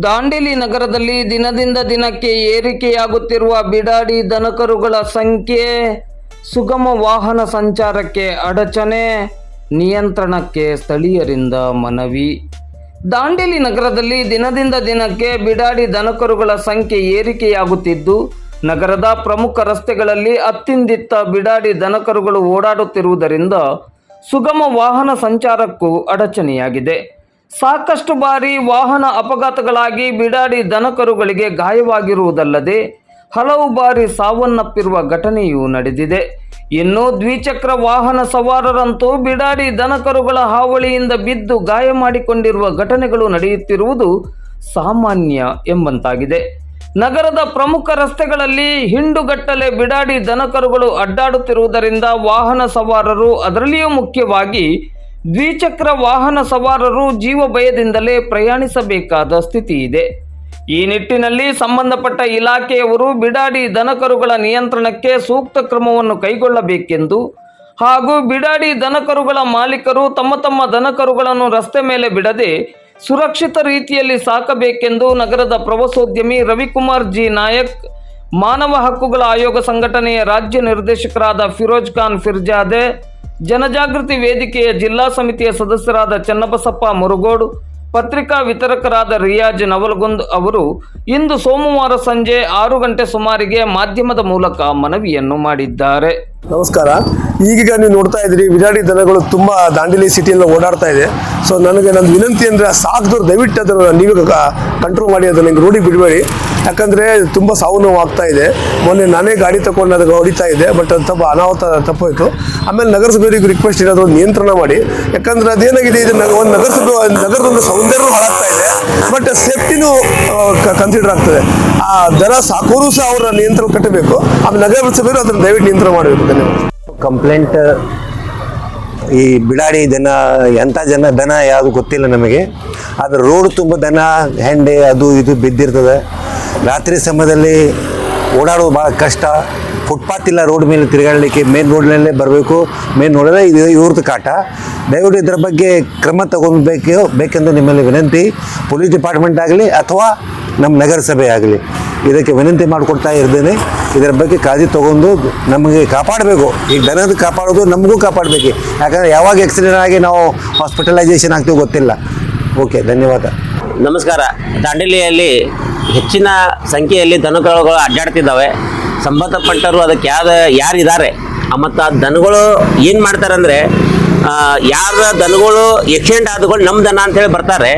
ದಾಂಡೇಲಿ ನಗರದಲ್ಲಿ ದಿನದಿಂದ ದಿನಕ್ಕೆ ಏರಿಕೆಯಾಗುತ್ತಿರುವ ಬಿಡಾಡಿ ದನಕರುಗಳ ಸಂಖ್ಯೆ, ಸುಗಮ ವಾಹನ ಸಂಚಾರಕ್ಕೆ ಅಡಚಣೆ, ನಿಯಂತ್ರಣಕ್ಕೆ ಸ್ಥಳೀಯರಿಂದ ಮನವಿ. ದಾಂಡೇಲಿ ನಗರದಲ್ಲಿ ದಿನದಿಂದ ದಿನಕ್ಕೆ ಬಿಡಾಡಿ ದನಕರುಗಳ ಸಂಖ್ಯೆ ಏರಿಕೆಯಾಗುತ್ತಿದ್ದು, ನಗರದ ಪ್ರಮುಖ ರಸ್ತೆಗಳಲ್ಲಿ ಅತ್ತಿಂದಿತ್ತ ಬಿಡಾಡಿ ದನಕರುಗಳು ಓಡಾಡುತ್ತಿರುವುದರಿಂದ ಸುಗಮ ವಾಹನ ಸಂಚಾರಕ್ಕೂ ಅಡಚಣೆಯಾಗಿದೆ. ಸಾಕಷ್ಟು ಬಾರಿ ವಾಹನ ಅಪಘಾತಗಳಾಗಿ ಬಿಡಾಡಿ ದನಕರುಗಳಿಗೆ ಗಾಯವಾಗಿರುವುದಲ್ಲದೆ ಹಲವು ಬಾರಿ ಸಾವನ್ನಪ್ಪಿರುವ ಘಟನೆಯೂ ನಡೆದಿದೆ. ಇನ್ನು ದ್ವಿಚಕ್ರ ವಾಹನ ಸವಾರರಂತೂ ಬಿಡಾಡಿ ದನಕರುಗಳ ಹಾವಳಿಯಿಂದ ಬಿದ್ದು ಗಾಯ ಮಾಡಿಕೊಂಡಿರುವ ಘಟನೆಗಳು ನಡೆಯುತ್ತಿರುವುದು ಸಾಮಾನ್ಯ ಎಂಬಂತಾಗಿದೆ. ನಗರದ ಪ್ರಮುಖ ರಸ್ತೆಗಳಲ್ಲಿ ಹಿಂಡುಗಟ್ಟಲೆ ಬಿಡಾಡಿ ದನಕರುಗಳು ಅಡ್ಡಾಡುತ್ತಿರುವುದರಿಂದ ವಾಹನ ಸವಾರರು ಅದರಲ್ಲಿಯೂ ಮುಖ್ಯವಾಗಿ ದ್ವಿಚಕ್ರ ವಾಹನ ಸವಾರರು ಜೀವ ಭಯದಿಂದಲೇ ಪ್ರಯಾಣಿಸಬೇಕಾದ ಸ್ಥಿತಿ ಇದೆ. ಈ ನಿಟ್ಟಿನಲ್ಲಿ ಸಂಬಂಧಪಟ್ಟ ಇಲಾಖೆಯವರು ಬಿಡಾಡಿ ದನಕರುಗಳ ನಿಯಂತ್ರಣಕ್ಕೆ ಸೂಕ್ತ ಕ್ರಮವನ್ನು ಕೈಗೊಳ್ಳಬೇಕೆಂದು ಹಾಗೂ ಬಿಡಾಡಿ ದನಕರುಗಳ ಮಾಲೀಕರು ತಮ್ಮ ತಮ್ಮ ದನಕರುಗಳನ್ನು ರಸ್ತೆ ಮೇಲೆ ಬಿಡದೆ ಸುರಕ್ಷಿತ ರೀತಿಯಲ್ಲಿ ಸಾಕಬೇಕೆಂದು ನಗರದ ಪ್ರವಾಸೋದ್ಯಮಿ ರವಿಕುಮಾರ್ ಜಿ. ನಾಯಕ್, ಮಾನವ ಹಕ್ಕುಗಳ ಆಯೋಗ ಸಂಘಟನೆಯ ರಾಜ್ಯ ನಿರ್ದೇಶಕರಾದ ಫಿರೋಜ್ ಖಾನ್ ಫಿರ್ಜಾದೆ ಜನಜಾಗೃತಿ ವೇದಿಕೆಯ ಜಿಲ್ಲಾ ಸಮಿತಿಯ ಸದಸ್ಯರಾದ ಚನ್ನಬಸಪ್ಪ ಮುರುಗೋಡು, ಪತ್ರಿಕಾ ವಿತರಕರಾದ ರಿಯಾಜ್ ನವಲ್ಗುಂದ್ ಅವರು ಇಂದು ಸೋಮವಾರ ಸಂಜೆ ಆರು ಗಂಟೆ ಸುಮಾರಿಗೆ ಮಾಧ್ಯಮದ ಮೂಲಕ ಮನವಿಯನ್ನು ಮಾಡಿದ್ದಾರೆ. ನಮಸ್ಕಾರ. ಈಗೀಗ ನೀವು ನೋಡ್ತಾ ಇದ್ರಿ ವಿರಾಡಿ ದನಗಳು ತುಂಬಾ ದಾಂಡಿಲಿ ಸಿಟಿಯಲ್ಲಿ ಓಡಾಡ್ತಾ ಇದೆ. ಸೊ ನನಗೆ ನನ್ನ ವಿನಂತಿ ಅಂದ್ರೆ ಸಾಕ್ದವ್ರು ದಯವಿಟ್ಟು ಅದನ್ನು ನೀವು ಕಂಟ್ರೋಲ್ ಮಾಡಿ, ಅದನ್ನು ರೋಡಿಗೆ ಬಿಡಬೇಡಿ. ಯಾಕಂದ್ರೆ ತುಂಬಾ ಸಾವು ನೋವು ಆಗ್ತಾ ಇದೆ. ಮೊನ್ನೆ ನಾನೇ ಗಾಡಿ ತಗೊಂಡು ಅದಕ್ಕೆ ಹೊಡಿತಾ ಇದೆ ಬಟ್ ಅದು ತಪ್ಪ ಅನಾಹುತ ತಪ್ಪೋಯ್ತು. ಆಮೇಲೆ ನಗರಸಭೆಯವರಿಗೆ ರಿಕ್ವೆಸ್ಟ್ ಇರೋದು ನಿಯಂತ್ರಣ ಮಾಡಿ. ಯಾಕಂದ್ರೆ ಅದೇನಾಗಿದೆ, ಇದು ನಗ- ಒಂದು ನಗರಸಭೆ ನಗರದ ಒಂದು ಸೌಂದರ್ಯ ಹಾಳಾಗ್ತಾ ಇದೆ ಬಟ್ ಸೇಫ್ಟಿನೂ ಕನ್ಸಿಡರ್ ಆಗ್ತದೆ. ಆ, ದರ ಸಾಕೋರು ಸಹ ಅವರ ನಿಯಂತ್ರಣ ಕಟ್ಟಬೇಕು. ಆಮೇಲೆ ನಗರಸಭೆಯವರು ಅದನ್ನು ದಯವಿಟ್ಟು ನಿಯಂತ್ರಣ ಮಾಡಬೇಕು. ಧನ್ಯವಾದ. ಕಂಪ್ಲೇಂಟ್, ಈ ಬಿಡಾಡಿ ದನ ಎಂಥ ಜನ ದನ ಯಾವುದು ಗೊತ್ತಿಲ್ಲ ನಮಗೆ. ಆದರೆ ರೋಡ್ ತುಂಬ ದನ, ಹೆಂಡೆ, ಅದು ಇದು ಬಿದ್ದಿರ್ತದೆ. ರಾತ್ರಿ ಸಮಯದಲ್ಲಿ ಓಡಾಡೋದು ಭಾಳ ಕಷ್ಟ. ಫುಟ್ಪಾತ್ ಇಲ್ಲ ರೋಡ್ ಮೇಲೆ ತಿರುಗಾಡಲಿಕ್ಕೆ ಮೇನ್ ರೋಡ್ನಲ್ಲೇ ಬರಬೇಕು. ಮೇನ್ ರೋಡಲ್ಲೇ ಇದು ಇವ್ರದ್ದು ಕಾಟ. ದಯವಿಟ್ಟು ಇದರ ಬಗ್ಗೆ ಕ್ರಮ ತಗೊಬೇಕು ಬೇಕೆಂದು ನಿಮ್ಮಲ್ಲಿ ವಿನಂತಿ. ಪೊಲೀಸ್ ಡಿಪಾರ್ಟ್ಮೆಂಟ್ ಆಗಲಿ ಅಥವಾ ನಮ್ಮ ನಗರಸಭೆ ಆಗಲಿ. ಇದಕ್ಕೆ ವಿನಂತಿ ಮಾಡಿಕೊಡ್ತಾ ಇದ್ದೇನೆ. ಇದರ ಬಗ್ಗೆ ಕಾಳಜಿ ತೊಗೊಂಡು ನಮಗೆ ಕಾಪಾಡಬೇಕು. ಈಗ ದನದ ಕಾಪಾಡೋದು ನಮಗೂ ಕಾಪಾಡಬೇಕು. ಯಾಕಂದರೆ ಯಾವಾಗ ಆಕ್ಸಿಡೆಂಟ್ ಆಗಿ ನಾವು ಹಾಸ್ಪಿಟಲೈಸೇಷನ್ ಆಗ್ತೀವಿ ಗೊತ್ತಿಲ್ಲ. ಓಕೆ ಧನ್ಯವಾದ. ನಮಸ್ಕಾರ. ದಾಂಡೇಲಿಯಲ್ಲಿ ಹೆಚ್ಚಿನ ಸಂಖ್ಯೆಯಲ್ಲಿ ದನಕರುಗಳು ಅಡ್ಡಾಡ್ತಿದ್ದಾವೆ. ಸಂಬಂಧಪಟ್ಟರು ಅದಕ್ಕೆ ಯಾರು ಯಾರಿದ್ದಾರೆ ಮತ್ತು ಆ ದನಗಳು ಏನು ಮಾಡ್ತಾರೆ ಅಂದರೆ ಯಾರ ದನಗಳು ಎಕ್ಸಿಡೆಂಟ್ ಆದಗಳು ನಮ್ಮ ದನ ಅಂತೇಳಿ ಬರ್ತಾರೆ.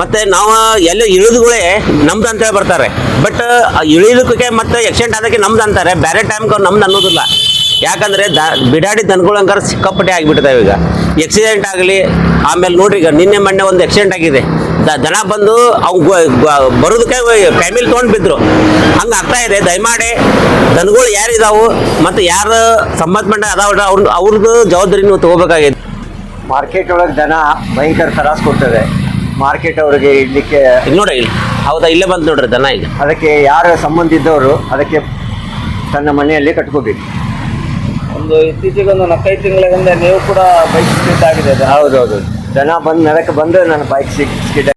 ಮತ್ತು ನಾವು ಎಲ್ಲ ಇಳಿದುಗಳೇ ನಮ್ದು ಅಂತೇಳಿ ಬರ್ತಾರೆ. ಬಟ್ ಇಳಿದಕ್ಕೆ ಮತ್ತು ಎಕ್ಸಿಡೆಂಟ್ ಆದಕ್ಕೆ ನಮ್ದು ಅಂತಾರೆ. ಬೇರೆ ಟೈಮ್ಗೆ ಅವ್ರು ನಮ್ದು ಅನ್ನೋದಿಲ್ಲ. ಯಾಕಂದರೆ ದ, ಬಿಡಾಡಿ ದನಗಳು ಹಂಗಾರೆ ಸಿಕ್ಕಾಪಟ್ಟೆ ಆಗಿಬಿಟ್ಟಿದ್ದಾವೆ ಈಗ. ಎಕ್ಸಿಡೆಂಟ್ ಆಗಲಿ, ಆಮೇಲೆ ನೋಡ್ರಿ ಈಗ ನಿನ್ನೆ ಮೊನ್ನೆ ಒಂದು ಎಕ್ಸಿಡೆಂಟ್ ಆಗಿದೆ. ದನ ಬಂದು ಅವು ಬರೋದಕ್ಕೆ ಫ್ಯಾಮಿಲಿ ತೊಗೊಂಡು ಬಿದ್ದರು ಹಂಗೆ ಆಗ್ತಾ ಇದೆ. ದಯಮಾಡಿ ದನಗಳು ಯಾರಿದಾವು ಮತ್ತು ಯಾರು ಸಂಬಂಧಪಟ್ಟ ಅದಾವ ಅವ್ರ ಅವ್ರದ್ದು ಜವಾಬ್ದಾರಿ ನೀವು ತಗೋಬೇಕಾಗಿದೆ ಮಾರ್ಕೆಟ್ ಒಳಗೆ ದನ ಭಯಂಕರ ತ್ರಾಸ ಕೊಡ್ತದೆ. ಮಾರ್ಕೆಟ್ ಅವರಿಗೆ ಇಡ್ಲಿಕ್ಕೆ ಇಲ್ಲಿ ನೋಡಿ ಇಲ್ಲಿ ಹೌದಾ? ಇಲ್ಲೇ ಬಂದು ನೋಡ್ರಿ ದನ ಈಗ. ಅದಕ್ಕೆ ಯಾರು ಸಂಬಂಧ ಇದ್ದವರು ಅದಕ್ಕೆ ತನ್ನ ಮನೆಯಲ್ಲಿ ಕಟ್ಕೋಬೇಕು. ಒಂದು ಇತ್ತೀಚೆಗೆ ಒಂದು ನಾಲ್ಕೈದು ತಿಂಗಳ ಹಿಂದೆ ನೀವು ಕೂಡ ಬೈಕ್ ಸ್ಕಿಟ್ ಆಗಿದೆ ಹೌದೌದು. ದನ ಬಂದು ನೆಲಕ್ಕೆ ಬಂದು ನಾನು ಬೈಕ್ ಸಿಕ್ ಸ್ಕಿಡ್